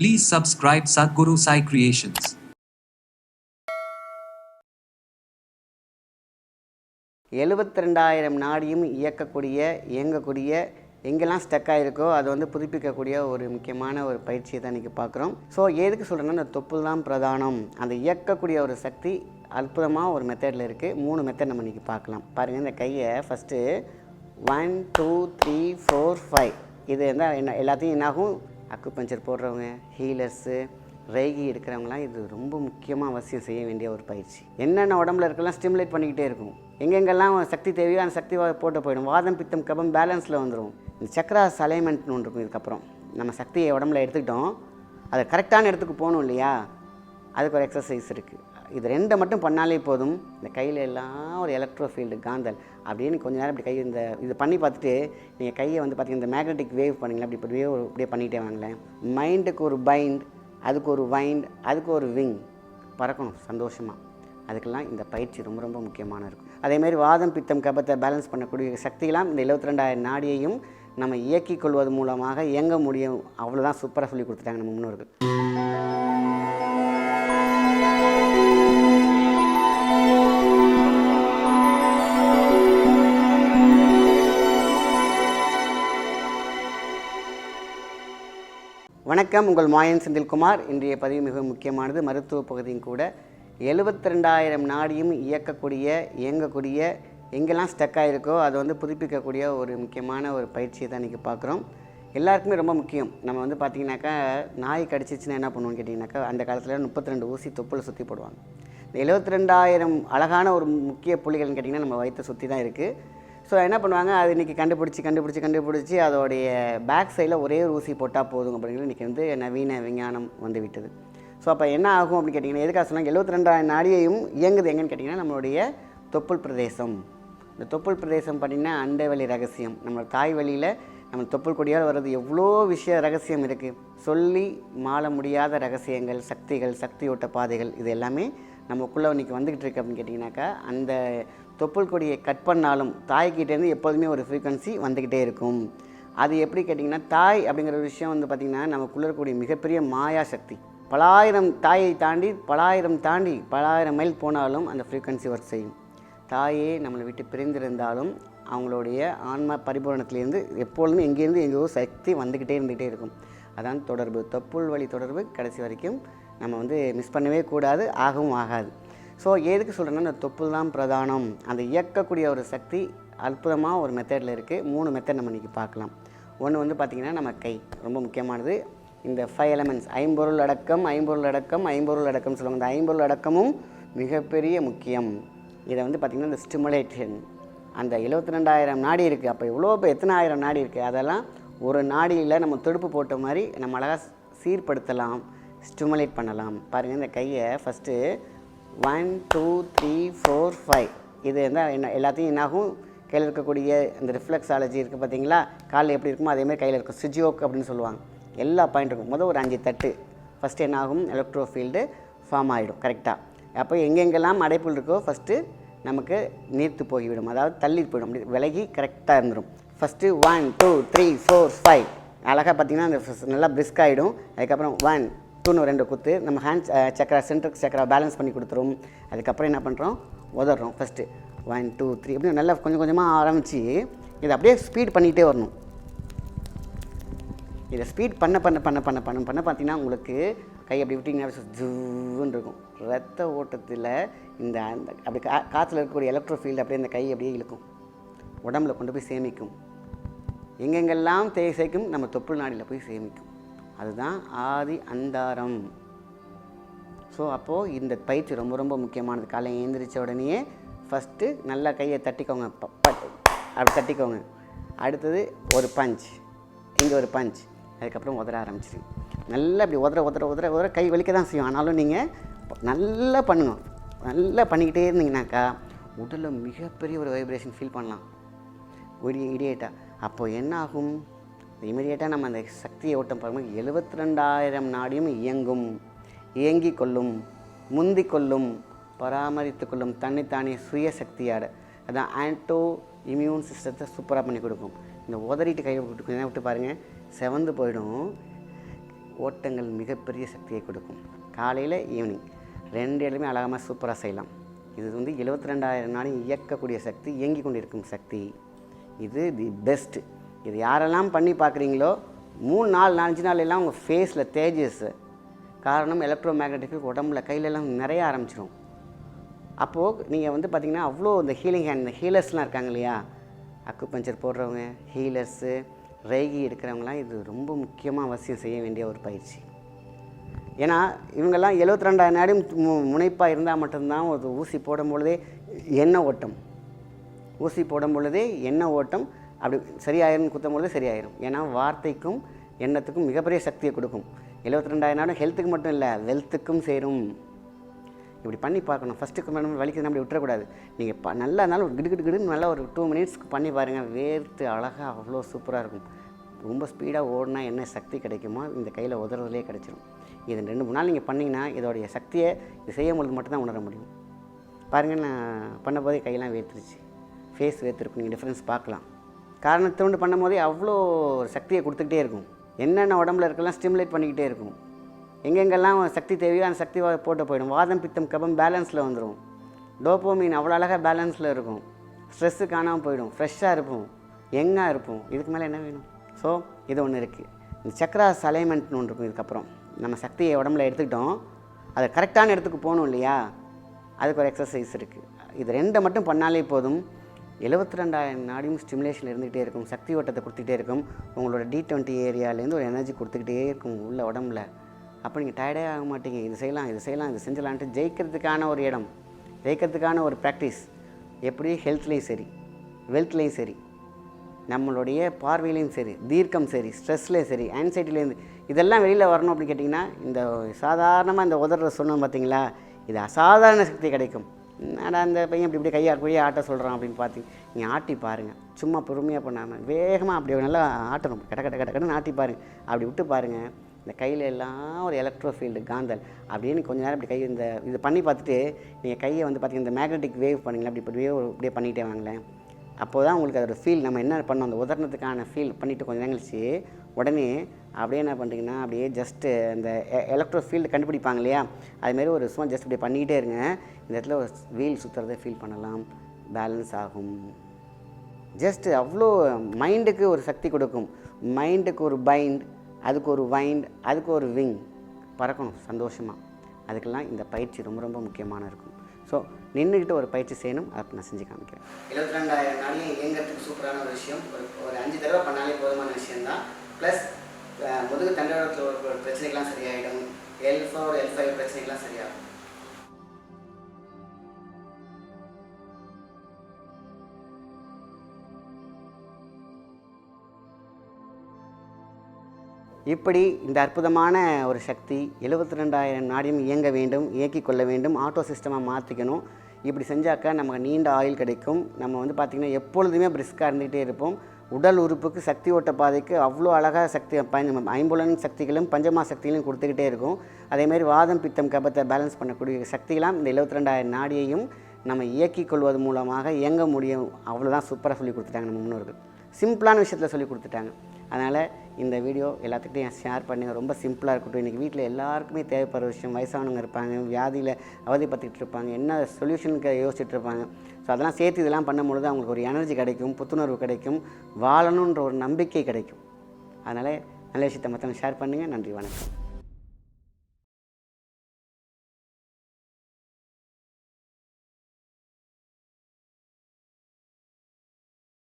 Please subscribe Sadhguru Sai Creations. எழுபத்தி ரெண்டாயிரம் நாடியும் இயக்கக்கூடிய இயங்கக்கூடிய எங்கெல்லாம் ஸ்டக் ஆகிருக்கோ அதை வந்து புதுப்பிக்கக்கூடிய ஒரு முக்கியமான ஒரு பயிற்சியை தான் இன்றைக்கி பார்க்குறோம். ஸோ எதுக்கு சொல்கிறேன்னா இந்த தொப்புள் தான் பிரதானம். அந்த இயக்கக்கூடிய ஒரு சக்தி அற்புதமாக ஒரு மெத்தடில் இருக்குது மூணு மெத்தட் நம்ம இன்றைக்கி பார்க்கலாம். பாருங்கள் இந்த கையை first one two three four five இது வந்து என்ன எல்லாத்தையும் என்னாகும்? அக்குபஞ்சர் போடுறவங்க ஹீலர்ஸு ரேகி எடுக்கிறவங்களாம் இது ரொம்ப முக்கியமாக அவசியம் செய்ய வேண்டிய ஒரு பயிற்சி. என்னென்ன உடம்புல இருக்கலாம் ஸ்டிமுலேட் பண்ணிக்கிட்டே இருக்கும். எங்கெங்கெல்லாம் சக்தி தேவையோ அந்த சக்தி போட்டு போயிடும். வாதம் பித்தம் கபம் பேலன்ஸில் வந்துடும் இந்த சக்கராஸ் அலைன்மெண்ட்னு ஒன்று இருக்கும் இதுக்கப்புறம். நம்ம சக்தியை உடம்புல எடுத்துக்கிட்டோம். அதை கரெக்டான இடத்துக்கு போகணும் இல்லையா? அதுக்கு ஒரு எக்ஸசைஸ் இருக்குது இது ரெண்டை மட்டும் பண்ணாலே போதும். இந்த கையில் எல்லாம் ஒரு எலக்ட்ரோ ஃபீல்டு காந்தல். அப்படின்னு கொஞ்ச நேரம் இப்படி கை இந்த இது பண்ணி பார்த்துட்டு நீங்கள் கையை வந்து பார்த்தீங்கன்னா இந்த மேக்னெட்டிக் வேவ் பண்ணிங்களா அப்படி இப்படி வேவ் அப்படியே பண்ணிகிட்டே வாங்களேன். மைண்டுக்கு ஒரு பைண்ட் அதுக்கு ஒரு வைண்ட் அதுக்கு ஒரு விங் பறக்கணும் சந்தோஷமாக அதுக்கெல்லாம் இந்த பயிற்சி ரொம்ப ரொம்ப முக்கியமான இருக்கும். அதேமாதிரி வாதம் பித்தம் கபத்தை பேலன்ஸ் பண்ணக்கூடிய சக்தியெல்லாம் இந்த 72000 நாடியையும் நம்ம இயக்கிக் கொள்வது மூலமாக இயங்க முடியும். அவ்வளோதான் சூப்பராக சொல்லி கொடுத்துட்டாங்க நம்ம முன்னோர்கள். வணக்கம் உங்கள் மாயன் செந்தில்குமார். இன்றைய பதிவு மிக முக்கியமானது. மருத்துவ பகுதியும் கூட. எழுபத்தி ரெண்டாயிரம் நாடியும் இயக்கக்கூடிய இயங்கக்கூடிய எங்கெல்லாம் ஸ்டக் ஆகிருக்கோ அதை வந்து புதுப்பிக்கக்கூடிய ஒரு முக்கியமான ஒரு பயிற்சியை தான் இன்றைக்கி பார்க்குறோம். எல்லாருக்குமே ரொம்ப முக்கியம். நம்ம வந்து பார்த்திங்கனாக்கா நாய் கடிச்சிச்சுன்னா என்ன பண்ணுவோம்னு கேட்டிங்கனாக்கா அந்த காலத்தில் முப்பத்தி ரெண்டு ஊசி தொப்பில் சுற்றி போடுவாங்க. இந்த எழுபத்தி ரெண்டாயிரம் அழகான ஒரு முக்கிய புள்ளிகள்னு கேட்டிங்கன்னா நம்ம வயிற்றை சுற்றி தான் இருக்குது ஸோ என்ன பண்ணுவாங்க? அது இன்றைக்கி கண்டுபிடிச்சி கண்டுபிடிச்சி கண்டுபிடிச்சி அதோடைய பேக் சைடில் ஒரே ஒரு ஊசி போட்டால் போதும் அப்படிங்கிறது இன்றைக்கி வந்து நவீன விஞ்ஞானம் வந்து விட்டது ஸோ அப்போ என்ன ஆகும் அப்படின்னு கேட்டிங்கன்னா எதுக்காக சொன்னால் எழுபத்தி ரெண்டாயிரம் நாடியையும் இயங்குது எங்கன்னு கேட்டிங்கன்னா நம்மளுடைய தொப்புள் பிரதேசம். இந்த தொப்புள் பிரதேசம் பார்த்திங்கன்னா அண்டவெளி ரகசியம். நம்ம தாய் வழியில் நம்ம தொப்புள் கொடியால் வர்றது எவ்வளோ விஷய ரகசியம் இருக்குது சொல்லி மாள முடியாத ரகசியங்கள் சக்திகள் சக்தியோட்ட பாதைகள் இது எல்லாமே நமக்குள்ளே இன்றைக்கி வந்துக்கிட்டு இருக்கு அப்படின்னு கேட்டிங்கனாக்கா அந்த தொப்புள் கொடியை கட் பண்ணாலும் தாய்கிட்டேருந்து எப்போதுமே ஒரு ஃப்ரீக்வன்சி வந்துக்கிட்டே இருக்கும். அது எப்படி கேட்டிங்கன்னா தாய் அப்படிங்கிற ஒரு விஷயம் வந்து பார்த்திங்கன்னா நமக்குள்ளே இருக்கக்கூடிய மிகப்பெரிய மாயா சக்தி. பலாயிரம் தாயை தாண்டி பலாயிரம் தாண்டி பலாயிரம் மைல் போனாலும் அந்த ஃப்ரீக்வன்சி ஒர்க் செய்யும். தாயே நம்மளை விட்டு பிரிந்திருந்தாலும் அவங்களுடைய ஆன்ம பரிபூரணத்திலேருந்து எப்பொழுதும் எங்கேருந்து எங்கேயோ சக்தி வந்துக்கிட்டே இருந்துக்கிட்டே இருக்கும். அதான் தொடர்பு. தொப்புள் வழி தொடர்பு கடைசி வரைக்கும் நம்ம வந்து மிஸ் பண்ணவே கூடாது ஆகவும் ஆகாது. ஸோ எதுக்கு சொல்கிறேன்னா இந்த தொப்புள் தான் பிரதானம். அந்த இயக்கக்கூடிய ஒரு சக்தி அற்புதமாக ஒரு மெத்தடில் இருக்குது மூணு மெத்தட் நம்ம இன்றைக்கி பார்க்கலாம். ஒன்று வந்து பார்த்திங்கன்னா நம்ம கை. ரொம்ப முக்கியமானது. இந்த ஃபைவ் எலமெண்ட்ஸ் ஐம்பொருள் அடக்கம் ஐம்பொருள் அடக்கம் ஐம்பொருள் அடக்கம் சொல்லுவாங்க. இந்த ஐம்பொருள் அடக்கமும் மிகப்பெரிய முக்கியம். இதை வந்து பார்த்திங்கன்னா இந்த ஸ்டிமுலேஷன் அந்த எழுபத்தி ரெண்டாயிரம் நாடி இருக்குது அப்போ இவ்வளோ இப்போ எத்தனை ஆயிரம் நாடி இருக்குது அதெல்லாம் ஒரு நாடியில் நம்ம துடுப்பு போட்ட மாதிரி நம்ம அழகாக சீர்படுத்தலாம். ஸ்டிமுலேட் பண்ணலாம். பாருங்கள் இந்த கையை first one two three four five இது வந்து என்ன எல்லாத்தையும் என்னாகும்? கையில் இருக்கக்கூடிய இந்த ரிஃப்ளெக்ஸாலஜி இருக்குது பார்த்தீங்களா காலில் எப்படி இருக்குமோ அதேமாதிரி கையில் இருக்கும். சுஜியோக் அப்படின்னு சொல்லுவாங்க. எல்லா பாயிண்ட் இருக்கும். முதல் ஒரு அஞ்சு தட்டு. ஃபஸ்ட்டு என்னாகும் எலக்ட்ரோ ஃபீல்டு ஃபார்ம் ஆகிடும் கரெக்டாக அப்போ எங்கெங்கெல்லாம் அடைப்புகள் இருக்கோ ஃபஸ்ட்டு நமக்கு நீர்த்து போய்விடும். அதாவது தள்ளி போயிடும் அப்படி விலகி கரெக்டாக இருந்துடும் first one two three four five அழகாக பார்த்தீங்கன்னா அந்த நல்லா பிரிஸ்க் ஆகிடும் அதுக்கப்புறம் ஒன் டூன்னு ரெண்டு குத்து. நம்ம hand chakra center chakra balance பண்ணி கொடுத்துரும். அதுக்கப்புறம் என்ன பண்ணுறோம் உதறோம் ஃபஸ்ட்டு ஒன் டூ த்ரீ அப்படின்னு நல்லா கொஞ்சம் கொஞ்சமாக ஆரம்பித்து இதை அப்படியே ஸ்பீட் பண்ணிகிட்டே வரணும். இதை ஸ்பீட் பண்ண பண்ண பண்ண பண்ண பண்ண பண்ண பார்த்தீங்கன்னா உங்களுக்கு கை அப்படி விட்டிங்கன்னா ஜூன்னு இருக்கும். ரத்த ஓட்டத்தில் இந்த அந்த அப்படி கா காற்றுல இருக்கக்கூடிய எலக்ட்ரோ ஃபீல்டு அப்படியே இந்த கை அப்படியே இழுக்கும். உடம்புல கொண்டு போய் சேமிக்கும். எங்கெங்கெல்லாம் தே சேர்க்கும் நம்ம தொப்புள் நாடியில் போய் சேமிக்கும். அதுதான் ஆதி அந்தாரம். ஸோ அப்போது இந்த பயிற்சி ரொம்ப ரொம்ப முக்கியமானது. காலையில் எழுந்திரிச்ச உடனேயே ஃபஸ்ட்டு நல்லா கையை தட்டிக்கோங்க. ப- அப்படி தட்டிக்கோங்க. அடுத்தது ஒரு பஞ்ச். இங்கே ஒரு பஞ்ச். அதுக்கப்புறம் உதற ஆரம்பிச்சிரு. நல்லா அப்படி உதற உதற உதற உதற கை வலிக்க தான் செய்யும். ஆனாலும் நீங்கள் நல்லா பண்ணுங்க. நல்லா பண்ணிக்கிட்டே இருந்தீங்கனாக்கா உடலில் மிகப்பெரிய ஒரு வைப்ரேஷன் ஃபீல் பண்ணலாம். ஒரு இடியேட்டாக அப்போது என்ன ஆகும் இமீடியட்டாக நம்ம அந்த சக்தியை ஓட்டம் பார்க்கும்போது எழுபத்தி ரெண்டாயிரம் நாடியும் இயங்கும் இயங்கிக் கொள்ளும் முந்தி கொள்ளும் பராமரித்து கொள்ளும் தன்னைத்தானே சுய சக்தியாட. அதான் ஆன்டோ இம்யூன் சிஸ்டத்தை சூப்பராக பண்ணி கொடுக்கும். இந்த உதறிட்டு கையை விட்டு கொஞ்ச விட்டு பாருங்கள் செவந்து போயிடும். ஓட்டங்கள் மிகப்பெரிய சக்தியை கொடுக்கும். காலையில் ஈவினிங் ரெண்டு இடமே அழகாக சூப்பராக செய்யலாம். இது வந்து எழுபத்தி ரெண்டாயிரம் நாளையும் இயக்கக்கூடிய சக்தி இயங்கி கொண்டிருக்கும் சக்தி. இது தி பெஸ்ட்டு இது யாரெல்லாம் பண்ணி பார்க்குறீங்களோ மூணு நாள் நாலஞ்சு நாள் எல்லாம் உங்கள் ஃபேஸில் தேஜஸ் காரணம் எலக்ட்ரோ மேக்னெட்டிக் உடம்புல கையிலெல்லாம் நிறைய ஆரம்பிச்சிடும் அப்போது நீங்கள் வந்து பார்த்திங்கன்னா அவ்வளோ இந்த ஹீலிங் ஹேண்ட் இந்த ஹீலர்ஸ்லாம் இருக்காங்க இல்லையா? அக்குபஞ்சர் போடுறவங்க ஹீலர்ஸு ரேகி எடுக்கிறவங்களாம் இது ரொம்ப முக்கியமாக அவசியம் செய்ய வேண்டிய ஒரு பயிற்சி. ஏன்னா இவங்கெல்லாம் எழுபத்தி ரெண்டாயிரம் நாடும் முனைப்பாக இருந்தால் மட்டும்தான் ஒரு ஊசி போடும் பொழுதே எண்ணெய் ஓட்டம். ஊசி போடும் பொழுதே எண்ணெய் ஓட்டம் அப்படி சரியாயிரும் குத்தும் பொழுது சரியாயிரும். ஏன்னா வார்த்தைக்கும் எண்ணத்துக்கும் மிகப்பெரிய சக்தியை கொடுக்கும். எழுபத்தி ரெண்டாயிரம் நாடும் ஹெல்த்துக்கு மட்டும் இல்லை வெல்த்துக்கும் சேரும். இப்படி பண்ணி பார்க்கணும். ஃபஸ்ட்டுக்கு மேடம் வலிக்குது அப்படி விட்டுறக்கூடாது. நீங்கள் ப நல்லா இருந்தாலும் ஒரு கிடு கிடு கிடுன்னு நல்லா ஒரு டூ மினிட்ஸ்க்கு பண்ணி பாருங்கள் வேர்த்து அழகாக அவ்வளோ சூப்பராக இருக்கும். ரொம்ப ஸ்பீடாக ஓடினா என்ன சக்தி கிடைக்குமோ இந்த கையில் உதறதுலேயே கிடச்சிரும். இது ரெண்டு மூணு நாள் நீங்கள் பண்ணிங்கன்னா இதோடைய சக்தியை இது செய்யும் பொழுது மட்டும்தான் உணர முடியும். பாருங்கள் நான் பண்ண போதே கையெல்லாம் வேர்த்துருச்சு. ஃபேஸ் வேர்த்துருக்கும் நீங்கள் டிஃப்ரென்ஸ் பார்க்கலாம். காரணத்தோண்டு பண்ணும் போதே அவ்வளோ சக்தியை கொடுத்துக்கிட்டே இருக்கும். என்னென்ன உடம்புல இருக்கலாம் ஸ்டிமுலேட் பண்ணிக்கிட்டே இருக்கும். எங்கெங்கெல்லாம் சக்தி தேவையோ அந்த சக்தி போட்டு போயிடும். வாதம் பித்தம் கபம் பேலன்ஸில் வந்துடும் டோப்போமீன் அவ்வளோ அழகாக பேலன்ஸில் இருக்கும். ஸ்ட்ரெஸ்ஸு காணாமல் போயிடும். ஃப்ரெஷ்ஷாக இருப்போம். யங்காக இருப்போம். இதுக்கு மேலே என்ன வேணும்? ஸோ இது ஒன்று இருக்குது இந்த சக்ராஸ் அலைன்மெண்ட்னு ஒன்று இருக்கும் இதுக்கப்புறம். நம்ம சக்தியை உடம்புல எடுத்துக்கிட்டோம். அதை கரெக்டான இடத்துக்கு போகணும் இல்லையா? அதுக்கு ஒரு எக்ஸசைஸ் இருக்குது இது ரெண்டை மட்டும் பண்ணாலே போதும். எழுபத்தி ரெண்டாயிரம் நாடியும் ஸ்டிமுலேஷன் இருந்துகிட்டே இருக்கும். சக்தி ஓட்டத்தை கொடுத்துக்கிட்டே இருக்கும். உங்களோட டி டுவெண்ட்டி ஏரியாலேருந்து ஒரு எனர்ஜி கொடுத்துக்கிட்டே இருக்கும் உள்ள உடம்புல. அப்போ நீங்கள் டயர்டே ஆக மாட்டீங்க. இது செய்யலாம் இது செய்யலாம் இது செஞ்சலான்ட்டு ஜெயிக்கிறதுக்கான ஒரு இடம் ஜெயிக்கிறதுக்கான ஒரு ப்ராக்டிஸ் எப்படி ஹெல்த்லேயும் சரி வெல்த்லேயும் சரி நம்மளுடைய பார்வையிலையும் சரி தீர்க்கம் சரி ஸ்ட்ரெஸ்லேயும் சரி ஆன்சைட்டிலேருந்து இதெல்லாம் வெளியில் வரணும் அப்படின்னு கேட்டிங்கன்னா இந்த சாதாரணமாக இந்த உதற சொன்னோம் பார்த்தீங்களா இது அசாதாரண சக்தி கிடைக்கும். ஆனால் அந்த பையன் இப்படி இப்படி கையா போய் ஆட்ட சொல்கிறான் அப்படின்னு பார்த்து நீங்கள் ஆட்டி பாருங்கள் சும்மா பொறுமையாக பண்ணாமல் வேகமாக அப்படி நல்லா ஆட்டணும். கட கட கட கடன்னு ஆட்டி பாருங்க. அப்படி விட்டு பாருங்கள் இந்த கையில் எல்லாம் ஒரு எலக்ட்ரோ ஃபீல்டு காந்தல். அப்படின்னு கொஞ்ச நேரம் இப்படி கை இந்த இது பண்ணி பார்த்துட்டு நீங்கள் கையை வந்து பார்த்தீங்கன்னா இந்த மேக்னெட்டிக் வேவ் பண்ணுங்களேன். அப்படி இப்படி வேவ் இப்படியே பண்ணிகிட்டே வாங்களேன். அப்போ தான் உங்களுக்கு அதோட ஃபீல் நம்ம என்ன பண்ணோம் அந்த உதாரணத்துக்கான ஃபீல் பண்ணிவிட்டு கொஞ்சம் கழிச்சு உடனே அப்படியே என்ன பண்ணுறீங்கன்னா அப்படியே ஜஸ்ட்டு அந்த எலக்ட்ரோ ஃபீல்டு கண்டுபிடிப்பாங்க இல்லையா? அதுமாரி ஒரு சும்மா ஜஸ்ட் இப்படி பண்ணிக்கிட்டே இருங்க. இந்த இடத்துல ஒரு வீல் சுற்றுறதை ஃபீல் பண்ணலாம். பேலன்ஸ் ஆகும். ஜஸ்ட்டு அவ்வளோ மைண்டுக்கு ஒரு சக்தி கொடுக்கும். மைண்டுக்கு ஒரு பைண்ட் அதுக்கு ஒரு வைண்ட் அதுக்கு ஒரு விங் பறக்கணும் சந்தோஷமாக அதுக்கெல்லாம் இந்த பயிற்சி ரொம்ப ரொம்ப முக்கியமான இருக்கும். ஸோ நின்றுக்கிட்டு ஒரு பயிற்சி செய்யணும். அதை நான் செஞ்சு காமிக்கிறேன். எழுபத்தி ரெண்டாயிரம் நாளையும் இயங்கிறதுக்கு சூப்பரான ஒரு விஷயம். ஒரு ஒரு அஞ்சு தடவை பண்ணாலே போதுமான விஷயம்தான். ப்ளஸ் முதுகு தண்டத்தில் ஒரு பிரச்சனைகள்லாம் சரியாயிடும். எல் ஃபோர் எல் ஃபைவ் பிரச்சனைகள்லாம் சரியாகும். இப்படி இந்த அற்புதமான ஒரு சக்தி எழுபத்தி ரெண்டாயிரம் நாடியும் இயங்க வேண்டும் இயக்கிக் கொள்ள வேண்டும் ஆட்டோ சிஸ்டமாக மாற்றிக்கணும் இப்படி செஞ்சாக்கா நமக்கு நீண்ட ஆயில் கிடைக்கும். நம்ம வந்து பார்த்திங்கன்னா எப்பொழுதுமே பிரிஸ்காக இருந்துகிட்டே இருப்போம். உடல் உறுப்புக்கு சக்தி ஓட்ட பாதைக்கு அவ்வளோ அழகாக சக்தி ஐம்புலன் சக்திகளும் பஞ்சமா சக்திகளும் கொடுத்துக்கிட்டே இருக்கும். அதேமாதிரி வாதம் பித்தம் கபத்தை பேலன்ஸ் பண்ணக்கூடிய சக்திகளாம் இந்த எழுபத்தி ரெண்டாயிரம் நாடியையும் நம்ம இயக்கிக் கொள்வது மூலமாக இயங்க முடியும். அவ்வளோதான் சூப்பராக சொல்லி கொடுத்துட்டாங்க நம்ம முன்னோர்கள். சிம்பிளான விஷயத்தில் சொல்லி கொடுத்துட்டாங்க. அதனால் இந்த வீடியோ எல்லாத்துக்கிட்டையும் ஷேர் பண்ணுங்க ரொம்ப சிம்பிளாக இருக்கட்டும். இன்றைக்கி வீட்டில் எல்லாருக்குமே தேவைப்படுற விஷயம் வயசானவங்க இருப்பாங்க வியாதியில் அவதிப்பட்டுக்கிட்டு இருப்பாங்க என்ன சொல்யூஷனுக்கு யோசிச்சுட்டு இருப்பாங்க. ஸோ அதெல்லாம் சேர்த்து இதெல்லாம் பண்ணும்பொழுது அவங்களுக்கு ஒரு எனர்ஜி கிடைக்கும் புத்துணர்வு கிடைக்கும் வாழணுன்ற ஒரு நம்பிக்கை கிடைக்கும். அதனால் நல்ல விஷயத்தை மற்றவங்க ஷேர் பண்ணுங்கள் நன்றி வணக்கம்.